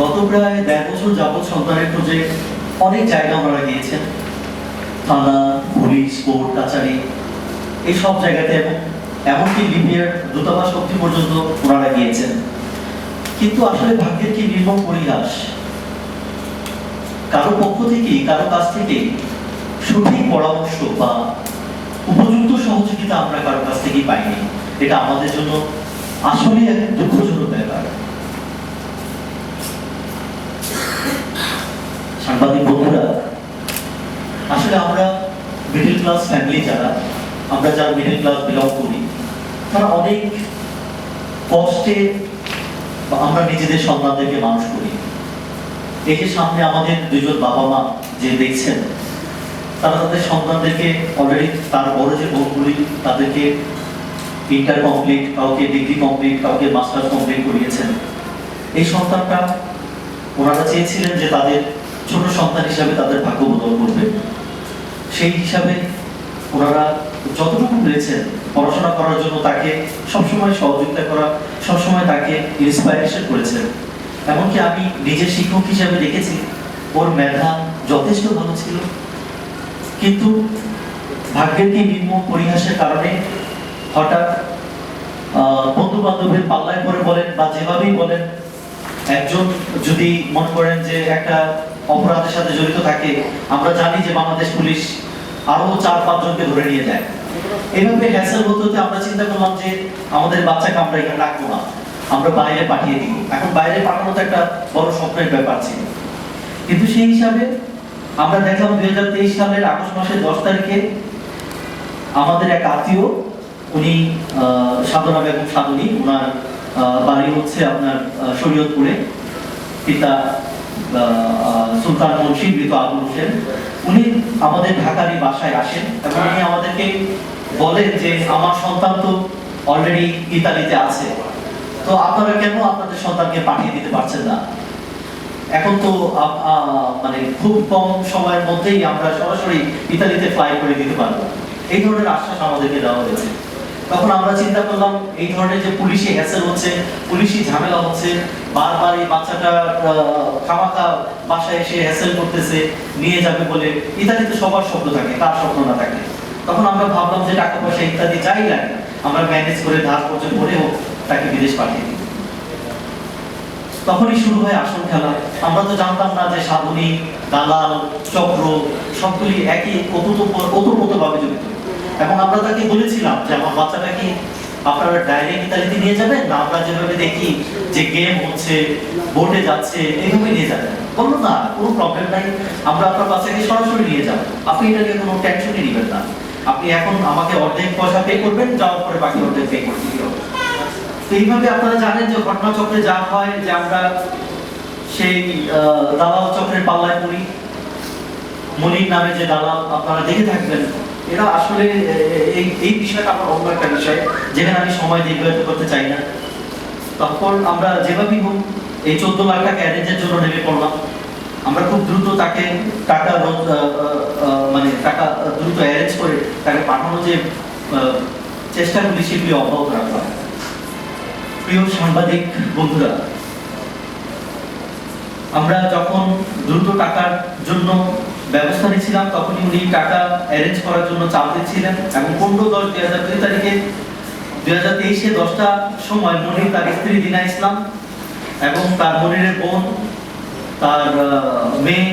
গত প্রায় দেড় বছর যাবৎ সন্তানের খোঁজে অনেক জায়গা ওনারা গিয়েছেন থানা, পুলিশ, কোর্ট, কাছারি, এই সব জায়গাতে এমনকি লিবিয়ার দূতাবাস অব্দি পর্যন্ত ওনারা গিয়েছেন কিন্তু আসলে ভাগ্যের কি নির্মম পরিহাস? কারও পক্ষ থেকে কারও কাছ থেকে সঠিক পরামর্শ বা উপযুক্ত সহযোগিতা আমরা কারও কাছ থেকেই পাইনি। এটা আমাদের জন্য আসলে এক দুঃখজনক ব্যাপার সাংবাদিক বন্ধুরা আসলে আমরা মিডল ক্লাস ফ্যামিলি যারা, আমরা যারা মিডল ক্লাস বিলং করি, তারা অনেক কষ্টে আমরা নিজেদের সন্তানদেরকে মানুষ করি। যে সামনে আমাদের দুজন বাবা মা যে দেখছেন, তারা তাদের সন্তানদেরকে অলরেডি তার বড় যে বোনগুলি, তাদেরকে ইন্টার কমপ্লিট কাউকে ডিগ্রি কমপ্লিট কাউকে মাস্টার্স কমপ্লিট করিয়েছেন। এই সন্তানটা ওনারা চেয়েছিলেন যে তাদের ছোট সন্তান হিসাবে তাদের ভাগ্য বদল করবে। সেই হিসাবে ওনারা যতটুকু পেরেছেন পড়াশোনা করার জন্য তাকে সবসময় সহযোগিতা করা, সবসময় তাকে ইন্সপাইরেশন করেছেন। এমনকি আমি নিজের শিক্ষক হিসাবে দেখেছি, ওর মেধা যথেষ্ট ভালো ছিল। কিন্তু ভাগ্যের কি নির্মম পরিহাসের কারণে হঠাৎ বন্ধু বান্ধবের পাল্লায় পরে বলেন বা যেভাবেই বলেন, একজন যদি মনে করেন যে একটা অপরাধের সাথে জড়িত থাকে, আমরা জানি যে বাংলাদেশ পুলিশ আরও চার পাঁচজনকে ধরে নিয়ে যায়। এইভাবে হ্যাসেল হতে হতে আমরা চিন্তা করলাম যে আমাদের বাচ্চাকে আমরা এখানে রাখব না। আমরা বাইরে পাঠিয়ে দিব। এখন বাইরে পাঠানো তো একটা বড় স্বপ্নের ব্যাপার ছিল। কিন্তু সেই হিসাবে আমরা দেখলাম দুই হাজার তেইশ সালের আগস্ট মাসের দশ তারিখে আমাদের এক আত্মীয়, উনি সাধনা বেগম সাধনী ওনার বাড়ি হচ্ছে আপনার শরীয়তপুরে। পিতা সুলতান মুন্সি মৃত আবুল হোসেন। উনি আমাদের ঢাকারই বাসায় আসেন এবং উনি আমাদেরকে বলেন যে আমার সন্তান তো অলরেডি ইতালিতে আছে। তো আপনারা কেন আপনাদের সন্তানকে পাঠিয়ে দিতে পারছেন না? এখন তো মানে খুব কম সময়ের মধ্যেই আমরা সরাসরি ইতালিতে ফ্লাই করে দিতে পারব। এই ধরনের আশ্বাস আমাদেরকে দেওয়া হয়েছে। তখন আমরা চিন্তা করলাম, এই ধরনের যে পুলিশি হ্যাসেল হচ্ছে, পুলিশি ঝামেলা হচ্ছে, বারবার এই বাচ্চাটা খামাখা বাসায় এসে হ্যাসেল করতেছে, নিয়ে যাবে বলে সবার থাকে কার স্বপ্ন না থাকে। তখন আমরা ভাবলাম যে টাকা পয়সা ইত্যাদি চাই লাগে আমরা ম্যানেজ করে ধার পর্যন্ত করে হোক তাকে বিদেশ পাঠিয়ে দিই। তখনই শুরু হয় আসল খেলা। আমরা তো জানতাম না যে সাধনী দালাল, চক্র, সবগুলি একই ওতপ্রোত ভাবে জড়িত। এবং আমরা তাকে বলেছিলাম যে আমার বাচ্চাটা কি আপনারা ডাইরেক্ট ইতালিতে নিয়ে যাবেন না আমরা যেভাবে দেখি যে গেম হচ্ছে বোর্ডে যাচ্ছে, এইভাবে নিয়ে যাবেন। বলল না, কোনো প্রবলেম নাই। আমরা আপনার বাচ্চাকে সরাসরি নিয়ে যাব। আপনি এটা নিয়ে কোনো টেনশনই নেবেন না। আপনি এখন আমাকে অর্ধেক পয়সা পে করবেন, যাওয়ার পরে বাকি অর্ধেক পে করে দিতে হবে। তো এইভাবে আপনারা জানেন যে ঘটনাচক্রে যা হয়, যে আমরা সেই দালাল চক্রের পাল্লায় পড়ি। মনির নামে যে দালাল, আপনারা দেখে থাকবেন। এটা আসলে এই এই বিষয়টা আমার অন্য একটা বিষয় যেখানে আমি সময় দীর্ঘায়িত করতে চাই না। তখন আমরা যেভাবেই হোক, এই চোদ্দ লাখ টাকা অ্যারেঞ্জের জন্য নেমে পড়লাম। আমরা খুব দ্রুত তাকে টাকা মানে টাকা দ্রুত অ্যারেঞ্জ করে তাকে পাঠানো যে চেষ্টাগুলি সেগুলি অব্যাহত রাখলাম। প্রিয় সাংবাদিক বন্ধুরা আমরা যখন দ্রুত টাকার জন্য ব্যবস্থা নিয়েছিলাম, তখনই উনি টাকা অ্যারেঞ্জ করার জন্য চাপ দিচ্ছিলেন এবং পনেরো দশ দুই হাজার দুই তারিখে, দুই হাজার তেইশে দশটা সময় মনির, তার স্ত্রী দিনা ইসলাম এবং তার মনিরের বোন, তার মেয়ে